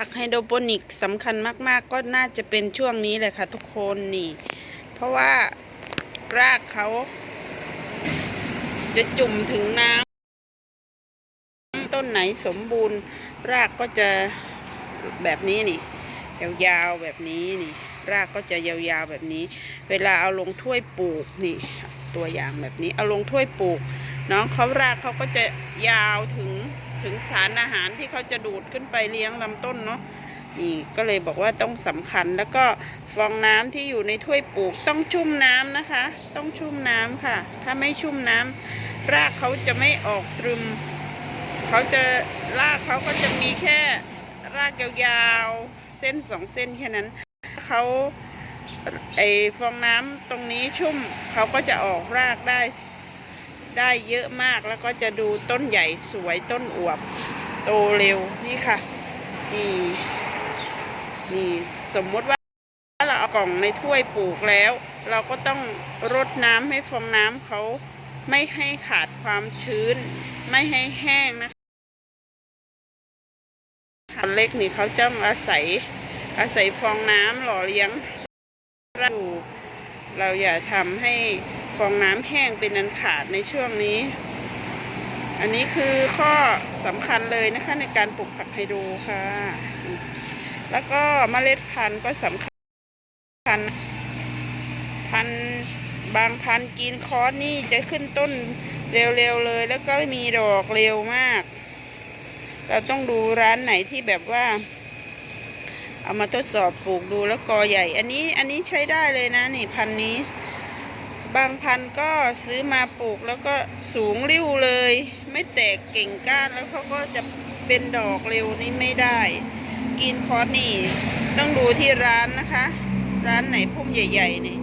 ผักไฮโดรโปนิกสำคัญมาก ๆ ก็น่าจะเป็นช่วงนี้แหละค่ะทุกคนนี่ เพราะว่ารากเขาจะจุ่มถึงน้ำต้นไหนสมบูรณ์รากก็จะแบบนี้นี่ ยาวๆแบบนี้นี่ รากก็จะยาวๆแบบนี้ เวลาเอาลงถ้วยปลูกนี่ ตัวอย่างแบบนี้เอาลงถ้วยปลูก น้องเขารากเขาก็จะยาวถึง ถึงสารอาหารที่เขาจะดูดขึ้นไปเลี้ยงลำต้นเนาะนี่ก็เลยบอกว่าต้องสำคัญแล้วก็ฟองน้ำที่อยู่ในถ้วยปลูกต้องชุ่มน้ำนะคะ ต้องชุ่มน้ำค่ะ ถ้าไม่ชุ่มน้ำรากเขาจะไม่ออกตรึมเขาจะรากเขาก็จะมีแค่รากยาวๆเส้นสองเส้นแค่นั้นเขาไอฟองน้ำตรงนี้ชุ่มเขาก็จะออกรากได้ ได้เยอะมากแล้วก็จะดูต้นใหญ่สวยต้นอวบ โตเร็วนี่ค่ะ นี่นี่สมมติว่าเราเอากล่องในถ้วยปลูกแล้ว เราก็ต้องรดน้ำให้ฟองน้ำเขาไม่ให้ขาดความชื้น ไม่ให้แห้งนะคะอันเล็กนี่เขาจะอาศัยอาศัยฟองน้ำหล่อเลี้ยงเรา เราอย่าทำให้ฟองน้ำแห้งเป็นอันขาดในช่วงนี้ อันนี้คือข้อสำคัญเลยนะคะในการปลูกผักไฮโดรค่ะ แล้วก็เมล็ดพันธุ์ก็สำคัญ พันธุ์บางพันธุ์กินคอสนี่จะขึ้นต้นเร็วๆเลย แล้วก็มีดอกเร็วมาก เราต้องดูร้านไหนที่แบบว่า เอามาทดสอบปลูกดูแล้วกอใหญ่ อันนี้อันนี้ใช้ได้เลยนะ นี่พันนี้ บางพันก็ซื้อมาปลูกแล้วก็สูงริ้วเลย ไม่แตกเก่งก้านแล้วเขาก็จะเป็นดอกเร็วนี่ไม่ได้ กินคอร์สนี่ ต้องดูที่ร้านนะคะ ร้านไหนพุ่มใหญ่ๆนี่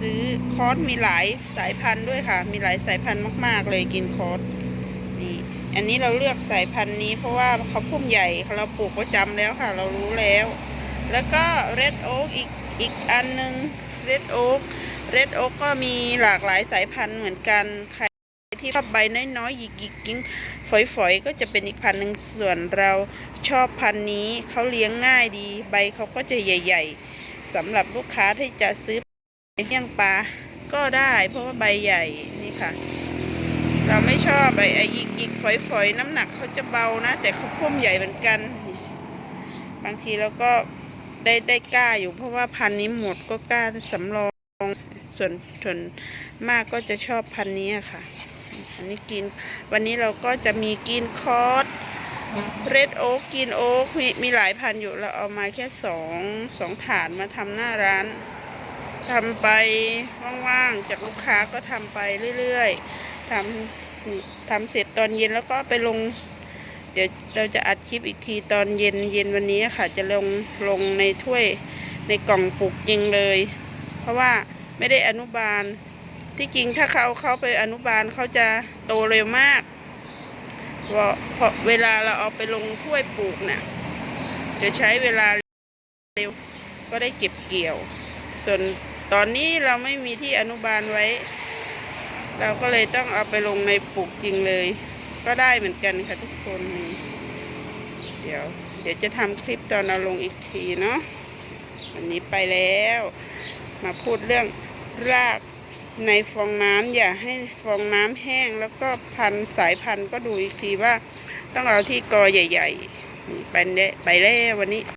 ซื้อคอร์สมีหลายสายพันธุ์ด้วยค่ะ มีหลายสายพันธุ์มาก ๆ เลยกินคอร์สนี่ อันนี้เราเลือกสายพันธุ์นี้เพราะว่าเขาพุ่มใหญ่เราปลูกประจำแล้วค่ะ เรารู้แล้ว แล้วก็เรดโอ๊กอีกอีกอันหนึ่งเรดโอ๊กเรดโอ๊กก็มีหลากหลายสายพันธุ์เหมือนกันใครที่ชอบใบน้อยๆหยิกๆกิ้งฝอยๆ ก็จะเป็นอีกพันธุ์หนึ่งส่วนเราชอบพันธุ์นี้เขาเลี้ยงง่ายดี ใบเขาก็จะใหญ่ ๆสำหรับลูกค้าที่จะซื้อเลี้ยงปลาก็ได้ เพราะว่าใบใหญ่นี่ค่ะ เราไม่ชอบไอ้ไอ้หยิกๆฝอยน้ำหนักเขาจะเบานะ แต่เขาพุ่มใหญ่เหมือนกัน บางทีเราก็ได้ได้กล้าอยู่เพราะว่าพันนี้หมดก็กล้าสำรอง ส่วนส่วนมากก็จะชอบพันนี้ค่ะ อันนี้กิน วันนี้เราก็จะมีกินคอร์สเรดโอ๊กกินโอ๊กมีมีหลายพันอยู่เราเอามาแค่สองสองถาดมาทำหน้าร้านทำไปว่างๆจากลูกค้าก็ทำไปเรื่อยๆ ทำทำเสร็จตอนเย็นแล้วก็ไปลง เดี๋ยวเราจะอัดคลิปอีกทีตอนเย็นเย็นวันนี้ค่ะ จะลงลงในถ้วยในกล่องปลูกจริงเลย เพราะว่าไม่ได้อนุบาล ที่จริงถ้าเขาเขาไปอนุบาลเขาจะโตเร็วมากเพราะเพราะเวลาเราเอาไปลงถ้วยปลูกเนี่ยจะใช้เวลาเร็วก็ได้เก็บเกี่ยว ส่วนตอนนี้เราไม่มีที่อนุบาลไว้ เราก็เลยต้องเอาไปลงในปลูกจริงเลย ก็ได้เหมือนกันค่ะทุกคน เดี๋ยว เดี๋ยวจะทำคลิปตอนเราลงอีกทีเนาะวันนี้ไปแล้ว มาพูดเรื่องรากในฟองน้ำอย่าให้ฟองน้ำแห้งแล้วก็พันสายพันก็ดูอีกทีว่า ต้องเอาที่กอใหญ่ ๆ ไปแล้ไปแล้ววันนี้